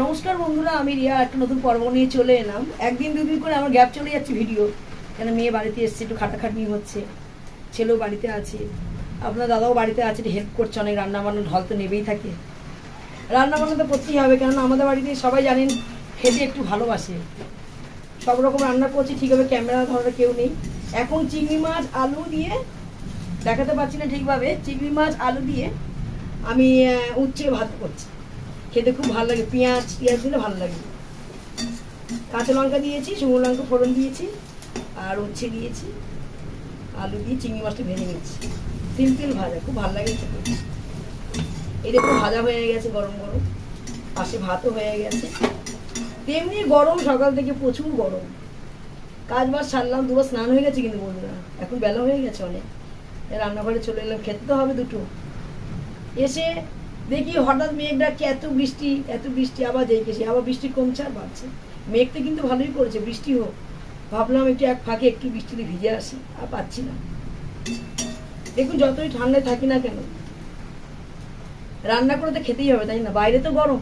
নমস্কার বন্ধুরা, আমি রিয়া, একটা নতুন পর্ব নিয়ে চলে এলাম। একদিন দুদিন করে আমার গ্যাপ চলে যাচ্ছে ভিডিও। কেন মেয়ে বাড়িতে এসছে, একটু খাটাখাটনি হচ্ছে, ছেলেও বাড়িতে আছে, আপনার দাদাও বাড়িতে আছে, একটু হেল্প করছে অনেক রান্না বান্নার ঢল তো নেবেই থাকে। রান্না বান্না তো করতেই হবে, কেননা আমাদের বাড়িতে সবাই জানেন, খেতে একটু ভালোবাসে। সব রকম রান্না করছি ঠিকভাবে ক্যামেরা ধরার কেউ নেই। এখন চিংড়ি মাছ, আলু দিয়ে, দেখাতে পারছি না ঠিকভাবে, চিংড়ি মাছ, আলু দিয়ে আমি উচ্ছে ভাত করছি। খেতে খুব ভালো লাগে। পেঁয়াজ পেঁয়াজ দিলে ভালো লাগে। কাঁচা লঙ্কা দিয়েছি, শুকনো লঙ্কা ফোড়ন দিয়েছি, আর উচ্ছে দিয়েছি, আলু দিয়ে চিংড়ি মাছটা ভেজে নিচ্ছি। সিম্পল ভাজা, খুব ভালো লাগে খেতে। এই দেখুন ভাজা হয়ে গেছে গরম গরম। পাশে ভাতও হয়ে গেছে। তেমনি গরম, সকাল থেকে প্রচুর গরম। কাজ বাজ সারলাম, দুবার স্নান হয়ে গেছে কিন্তু বন্ধুরা। এখন বেলা হয়ে গেছে অনেক। রান্নাঘরে চলে এলাম, খেতে তো হবে দুটো। এসে দেখি হঠাৎ মেঘ ডাকছে এত বৃষ্টি এত বৃষ্টি, আবার দেখেছি আবার বৃষ্টি কমছে আর বাড়ছে। মেঘটা কিন্তু ভালোই করেছে, বৃষ্টি হোক। ভাবলাম একটু এক ফাঁকে একটু বৃষ্টিতে ভিজে আসি, আর পাচ্ছি না। দেখুন, যতই ঠান্ডায় থাকি না কেন, রান্না করে তো খেতেই হবে, তাই না? বাইরে তো গরম।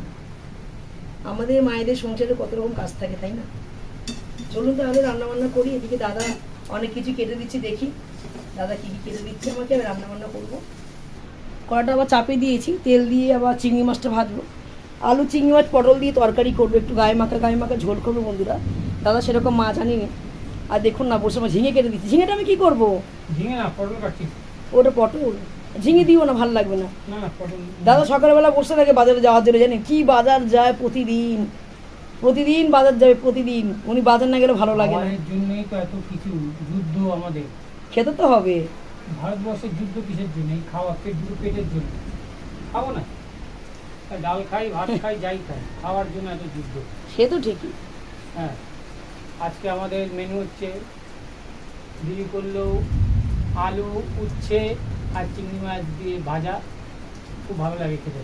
আমাদের মায়েদের সংসারে কত রকম কাজ থাকে, তাই না? চলুন তাহলে রান্না বান্না করি, এদিকে দাদা অনেক কিছু কেটে দিচ্ছে, দেখি। দাদা কি কি কেটে দিচ্ছে আমাকে, আমি রান্না বান্না করব। কড়াটা আবার চাপে দিয়েছি তেল দিয়ে আবার চিংড়ি মাছটা ভাজবো। আলু চিংড়ি মাছ পটল দিয়ে তরকারি করব একটু গায়ে মাখা গায়ে মাখা ঝোল করব বন্ধুরা। দাদা সেরকম মাছ আনিনি। আর দেখুন না বসে আমার ঝিঙে কেটে দিচ্ছি। ঝিঙেটা আমি কি করব? ওটা পটল। ঝিঙে দিও না ভালো লাগবে না। দাদা সকালবেলা বসে থাকে বাজারে যাওয়ার জন্য জানেন? কি বাজার যায় প্রতিদিন? প্রতিদিন বাজার যাবে প্রতিদিন। উনি বাজার না গেলে ভালো লাগে না। খাওয়ারের জন্যই তো এত কিছু যুদ্ধ আমাদের। খেতে তো হবে। ভারতবর্ষের যুদ্ধ কিসের জন্য? এই খাওয়া পেট দুটো পেটের জন্য। খাব না। ডাল খাই ভাত খাই যাই খাই। খাওয়ার জন্য এত যুদ্ধ। সে তো ঠিকই। হ্যাঁ। আজকে আমাদের মেনু হচ্ছে দিদি করল আলু উচ্ছে আর চিংড়ি মাছ দিয়ে ভাজা। খুব ভালো লাগে খেতে।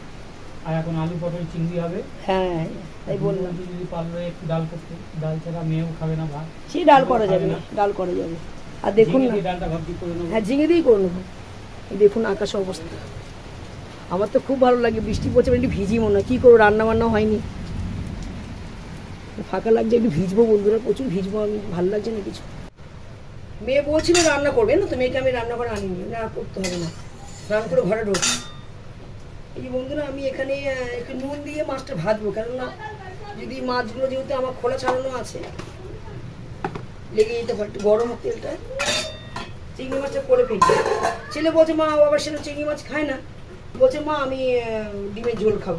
আর এখন আলু পটল চিংড়ি হবে। হ্যাঁ তাই বললাম। যদি পারল একটু ডাল করতে। ডাল ছাড়া মেয়েও খাবে না ভাত। সে ডাল করা যাবে না। ডাল করা যাবে আর দেখুন না। হ্যাঁ ঝিঙে দিয়েই করে নেব। দেখুন আকাশ অবস্থা। আমার তো খুব ভালো লাগে বৃষ্টি পড়ছে একটু ভিজি মনে হয়। কী করব রান্না বান্না হয়নি। ফাঁকা লাগছে একটু ভিজবো বন্ধুরা প্রচুর ভিজবো আমি ভালো লাগছে না কিছু। মেয়ে বলছিল রান্না করবে না তো? মেয়েকে আমি রান্না করে আনিনি না করতে হবে না। রান্না করে ঘরে ঢোক। এই যে বন্ধুরা আমি এখানে একটু নুন দিয়ে মাছটা ভাজবো কেননা যদি মাছগুলো যেহেতু আমার খোলা ছাড়ানো আছে লেগে যেতে পারে একটু গরম তেলটা। চিংড়ি মাছটা করে ফেলি। ছেলে বলছে মা আবার সেটা চিংড়ি মাছ খায় না। বলছে মা আমি ডিমের ঝোল খাব।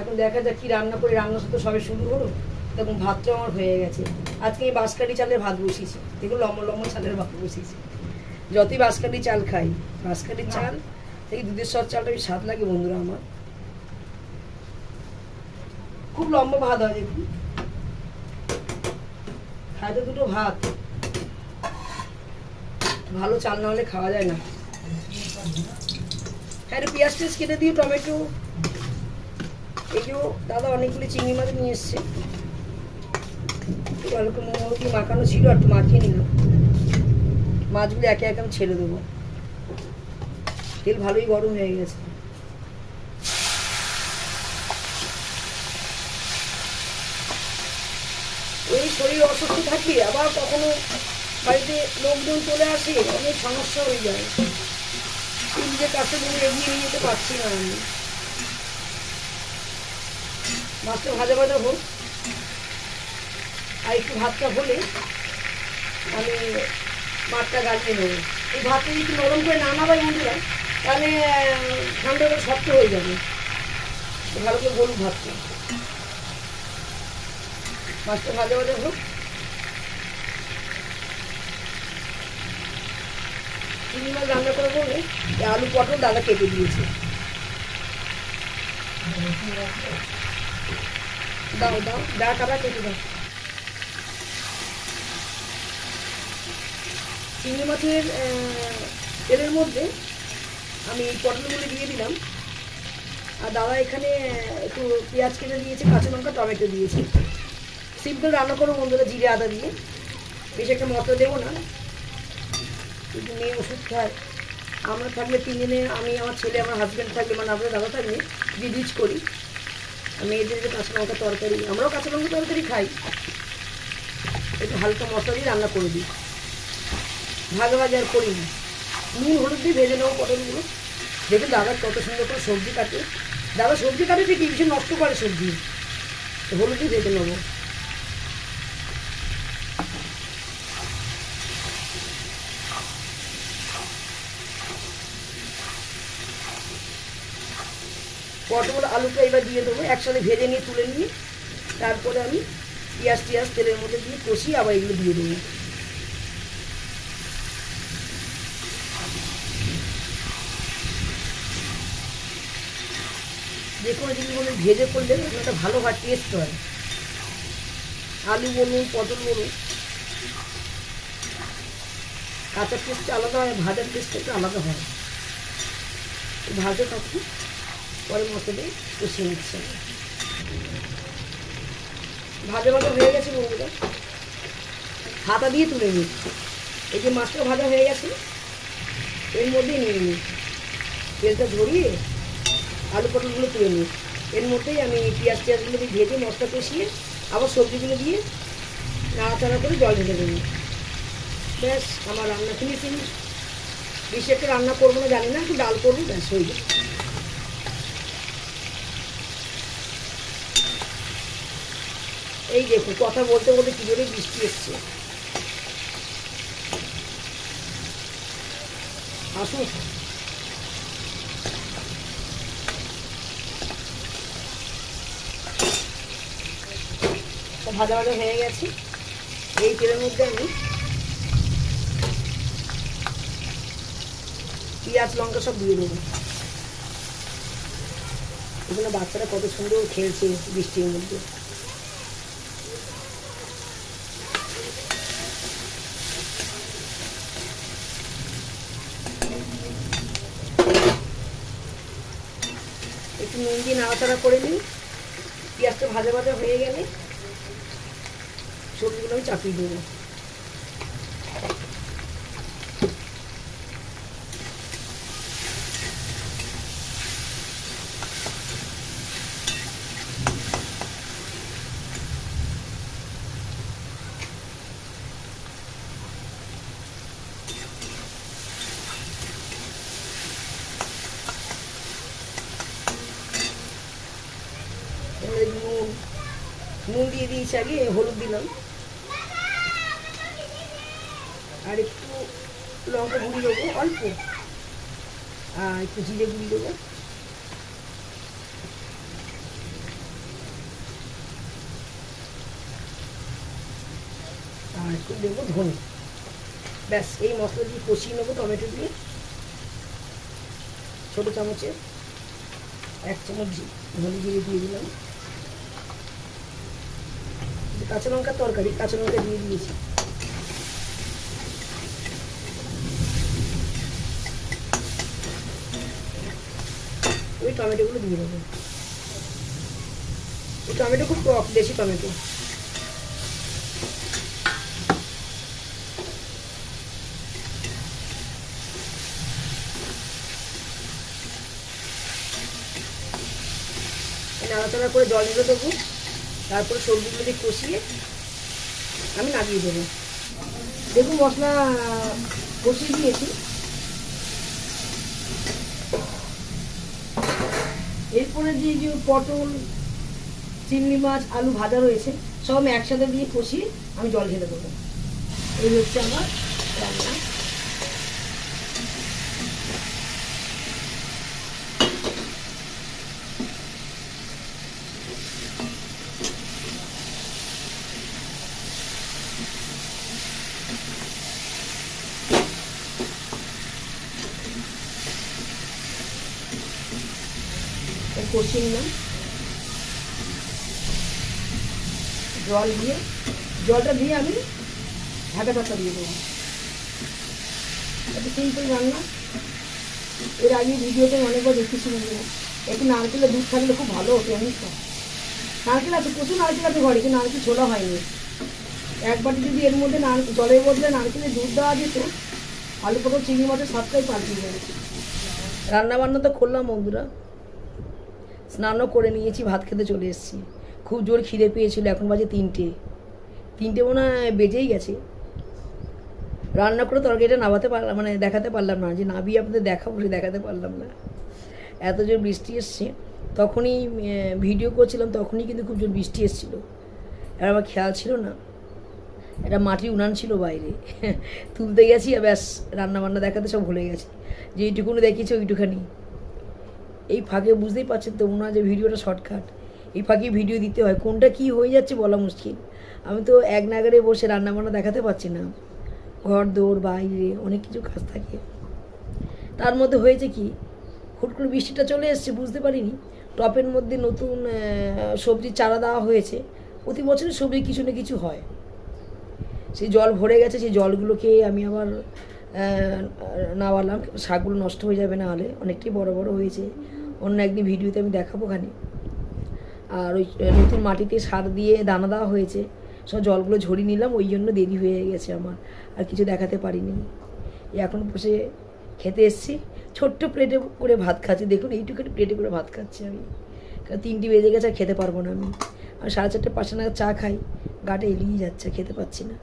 এখন দেখা যাক কি রান্না করে রান্না তো সবে শুরু হলো। তখন ভাতটাও আমার হয়ে গেছে। আজকে এই বাঁশকাঠি চালের ভাত বসিয়েছি। দেখুন লম্বা লম্বা চালের ভাত বসিয়েছি। যতই বাঁশকাঠি চাল খাই বাঁশকাঠির চাল থেকে দুধের সর চালটা বেশ স্বাদ লাগে বন্ধুরা আমার। খুব লম্বা ভাত হয় দেখুন। খাইতে দুটো ভাত। ভালো চাল না হলে খাওয়া যায় না। হ্যাঁ পেঁয়াজ টেয়াজ কেটে দিও, টমেটো। এগুলো দাদা অনেকগুলি চিংড়ি মাছ নিয়ে এসছে। মাখানো ছিল, আর একটু মাখিয়ে নিল মাছগুলো একে একে আমি ছেড়ে দেবো। তেল ভালোই গরম হয়ে গেছে। ওই শরীর অসুস্থ থাকলে আবার কখনো বাড়িতে লোকজন চলে আসে, অনেক সমস্যা হয়ে যায়। নিজের কাছে কোনো এগিয়ে নিয়ে যেতে পারছি না আমি। মাছটা ভাজা ভাজা হোক, আর একটু ভাতটা হলে আমি মাছটা গালিয়ে নেব এই ভাতটা যদি নরম করে না নামাই বন্ধুরা, তাহলে ঠান্ডাটা শক্ত হয়ে যাবে। ভালো করে বলুন ভাতটা। মাছটা ভাজা হোক। চিংড়ি মাছ রান্না করে বলে আলু পটল দাদা কেটে দিয়েছে। দাও দাও দা কাটা কেটে দাও। চিংড়ি মাছের তেলের মধ্যে আমি পটলগুলো দিয়ে দিলাম। আর দাদা এখানে একটু পেঁয়াজ কেটে দিয়েছে, কাঁচা লঙ্কা, টমেটো দিয়েছে। সিম্পল রান্না করব বন্ধুরা, জিরে, আদা দিয়ে। বেশি একটা মশলা দেবো না। কিন্তু মেয়ে ওষুধ খায় আমরা থাকলে তিনজনে, আমি, আমার ছেলে, আমার হাজব্যান্ড থাকলে মানে আপনার দাদা থাকলে বিজিজ করি। মেয়েদের যে কাঁচা লঙ্কা তরকারি, আমরাও কাঁচা লঙ্কা তরকারি খাই। একটু হালকা মশলা দিয়ে রান্না করে দিই। ভাগ ভাজ আর করি না। নুন, হলুদ দিয়ে ভেজে নেব পটলগুলো। দেখে দাদা কত সুন্দর করে সবজি কাটে। দাদা সবজি কাটে ঠিকই কিছু নষ্ট করে সবজি। হলুদ দিয়ে ভেজে নেব পটল আলুটা এবার দিয়ে দেবো একসাথে ভেজে নিয়ে তুলে নিয়ে তারপরে আমি পেঁয়াজ টিয়াজ তেলের মধ্যে দিয়ে কষিয়ে আবার এগুলো দিয়ে দেবো। যে কোনো জিনিস বলুন, ভেজে করলে একটা ভালো হয় টেস্ট হয়। আলু বলুন, পটল বলুন, কাঁচা টেস্টটা আলাদা হয়, ভাজার টেস্টটা একটু আলাদা হয়। ভাজা তখন পরে মশলা দিয়ে কষিয়ে নিচ্ছে। ভাজা ভাজা হয়ে গেছে বন্ধুরা। হাতা দিয়ে তুলে নিই এই যে মাছটা ভাজা হয়ে গেছে, এর মধ্যেই নিয়ে নিই। তেলটা ধরিয়ে আলু পটলগুলো তুলে নিই। এর মধ্যেই আমি পেঁয়াজ টিয়াজগুলো দিয়ে ভেজে মশলা কষিয়ে আবার সবজিগুলো দিয়ে নাড়াচাড়া করে জল ঢেলে দেবো। ব্যাস, আমার রান্না ফিনিশিং বেশি একটা রান্না করব না, জানি না, একটু ডাল করব, ব্যাস হয়ে যাবে এই দেখো, কথা বলতে বলতে কি জোরে বৃষ্টি এসছে? আসুন। ভাজা ভাজা হয়ে গেছে। এই তেলের মধ্যে আমি পেঁয়াজ, লঙ্কা সব দিয়ে দেবো। এখানে বাচ্চারা কত সুন্দর খেলছে বৃষ্টির মধ্যে। নুন দিয়ে নাড়াচাড়া করে নিই। পেঁয়াজটা ভাজা ভাজা হয়ে গেলে সবজিগুলো আমি চাপিয়ে দেবো এবারে নুন নুন দিয়ে দিয়েছি আগে হলুদ দিলাম আর একটু লঙ্কা গুঁড়ি দেবো অল্প আর একটু জিরে গুঁড়ি দেবো আর একটু দেবো ধনে ব্যাস এই মশলা দিয়ে কষিয়ে নেব টমেটো দিয়ে ছোটো চামচে এক চামচ ধনে জিরে দিয়ে দিলাম। কাঁচা লঙ্কার তরকারি, কাঁচা লঙ্কা দিয়ে দিয়েছি। ওই টমেটোগুলো দিয়ে দেবো। ওই টমেটো খুব টক, দেশি টমেটো। নাড়াচাড়া করে জল ঢেলে দেবো। তারপরে সবজিগুলো দিয়ে কষিয়ে আমি নামিয়ে দেবো। দেখুন মশলা কষিয়ে দিয়েছি। এরপরে যে যে পটল, চিংড়ি মাছ, আলু ভাজা রয়েছে, সব আমি একসাথে দিয়ে কষিয়ে আমি জল ঢেলে দেবো। এই হচ্ছে আমার রান্না এই কষিয়ে নিলাম। জল দিয়ে, জলটা দিয়ে আমি ঢাকা ঢাকা দিয়ে দেবো। একটু সিম্পল রান্না। এর আগে ভিডিওতে অনেকবার দেখেছি একটু নারকেলের দুধ থাকলে খুব ভালো হতো, জানিস তো? নারকেল আছে, প্রচুর নারকেল আছে ঘরে, কিন্তু নারকেল ছোলা হয়নি। একবার যদি এর মধ্যে জলের বদলে নারকেলের দুধ দেওয়া যেত, আলু পটল, চিংড়ি মাছের স্বাদটাই পাল্টে যাবে রান্না বান্না তো করলাম বন্ধুরা। স্নানও করে নিয়েছি, ভাত খেতে চলে এসেছি। খুব জোর খিদে পেয়েছিল, এখন বাজে তিনটে। তিনটে মনে হয় বেজেই গেছে। রান্না করে তরকারিটা নামাতে পারলাম মানে দেখাতে পারলাম না, যে নাবি আপনাদের দেখাবো সে দেখাতে পারলাম না। এত জোর বৃষ্টি এসছে। তখনই ভিডিও করছিলাম, তখনই কিন্তু খুব জোর বৃষ্টি এসেছিল। আর আমার খেয়াল ছিল না। একটা মাটির উনান ছিল বাইরে। তুলতে গেছি, আর ব্যাস রান্না বান্না দেখাতে সব ভুলে গেছি। যে এইটুকুনি দেখিয়েছে, ওইটুখানি। এই ফাঁকে বুঝতেই পারছেন তো মনে হয় যে ভিডিওটা শর্টকাট। এই ফাঁকে ভিডিও দিতে হয়। কোনটা কি হয়ে যাচ্ছে বলা মুশকিল। আমি তো এক নাগারে বসে রান্না বান্না দেখাতে পারছি না। ঘর দৌড় বাইরে অনেক কিছু কাজ থাকে। তার মধ্যে হয়েছে কি হুট করে বৃষ্টিটা চলে এসছে বুঝতে পারিনি। টপের মধ্যে নতুন আহ, সবজির চারা দেওয়া হয়েছে। প্রতি বছরই সবজি কিছু না কিছু হয়। সেই জল ভরে গেছে সেই জলগুলোকে আমি আবার নাওয়ালাম শাকগুলো নষ্ট হয়ে যাবে না হলে। অনেকটাই বড় বড় হয়েছে। অন্য একদিন ভিডিওতে আমি দেখাবো খানি আর ওই নতুন মাটিতে সার দিয়ে দানা দেওয়া হয়েছে সব জলগুলো ঝরিয়ে নিলাম ওই জন্য দেরি হয়ে গেছে আমার আর কিছু দেখাতে পারিনি। এখন বসে খেতে এসছি ছোট্ট প্লেটে করে ভাত খাচ্ছি। দেখুন এইটুকু প্লেটে করে ভাত খাচ্ছি আমি। কারণ তিনটি বেজে গেছে আর খেতে পারব না আমি। আর সাড়ে চারটে পাঁচটা নাগাদ চা খাই গাটা এলিয়ে যাচ্ছে খেতে পাচ্ছি না।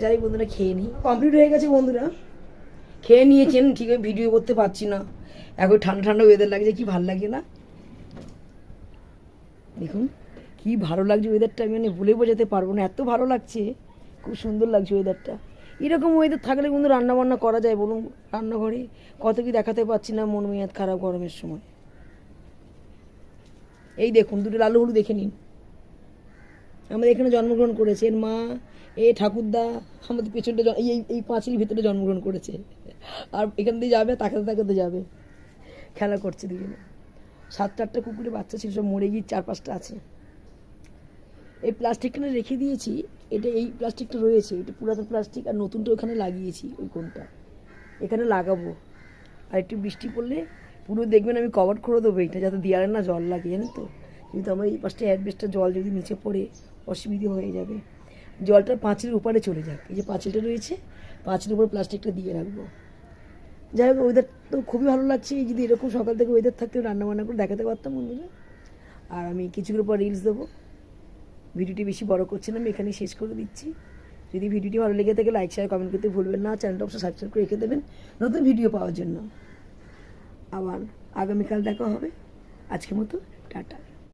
যাই বন্ধুরা খেয়ে নিই। কমপ্লিট হয়ে গেছে বন্ধুরা। খেয়ে নিয়েছেন ঠিক ভিডিও করতে পারছি না। এখন ঠান্ডা ঠান্ডা ওয়েদার লাগছে, কি ভালো লাগে না? দেখুন, কি ভালো লাগছে ওয়েদারটা আমি মানে বলে বোঝাতে পারব না। এত ভালো লাগছে, খুব সুন্দর লাগছে ওয়েদারটা এরকম ওয়েদার থাকলে কিন্তু রান্নাবান্না করা যায়, বলুন রান্নাঘরে। কত কি দেখাতে পারছি না, মন মেয়াদ খারাপ গরমের সময়। এই দেখুন, দুটো লালু হলু দেখে নিন। আমাদের এখানে জন্মগ্রহণ করেছে, এর মা, এ ঠাকুরদা, আমাদের পেছনটা এই, এই- এই পাঁচিল ভিতরে জন্মগ্রহণ করেছে। আর এখান দিয়ে যাবে, তাকাতে তাকাতে যাবে। খেলা করছে দুজনে। সাত চারটা কুকুরে বাচ্চা ছিল, সব মরে গিয়ে চার পাঁচটা আছে। এই প্লাস্টিকটা রেখে দিয়েছি, এটা এই প্লাস্টিকটা রয়েছে, এটা পুরাতন প্লাস্টিক আর নতুনটা ওখানে লাগিয়েছি ওই কোনটা। এখানে লাগাবো। আর একটু বৃষ্টি পড়লে পুরো দেখবেন আমি কভার করে দেবো এইটা যাতে দেওয়ালে না জল লাগে, জানেন তো? কিন্তু আমার এই পাশটা অ্যাডবেস্টার জল যদি নিচে পড়ে, অসুবিধে হয়ে যাবে। জলটা পাঁচিলের উপরে চলে যাক। এই যে পাঁচিলটা রয়েছে, পাঁচিলের উপরে প্লাস্টিকটা দিয়ে রাখব। যাই হোক ওয়েদার তো খুবই ভালো লাগছে। যদি এরকম সকাল থেকে ওয়েদার থাকতে, রান্না বান্না করে দেখাতে পারতাম বন্ধুরা। আর আমি কিছুগুলো পর রিলস দেবো। ভিডিওটি বেশি বড় করছি না, আমি এখানেই শেষ করে দিচ্ছি। যদি ভিডিওটি ভালো লেগে থাকে লাইক শেয়ার কমেন্ট করতে ভুলবেন না। চ্যানেলটা অবশ্যই সাবস্ক্রাইব করে রেখে দেবেন নতুন ভিডিও পাওয়ার জন্য। আবার আগামীকাল দেখা হবে। আজকের মতো, টাটা।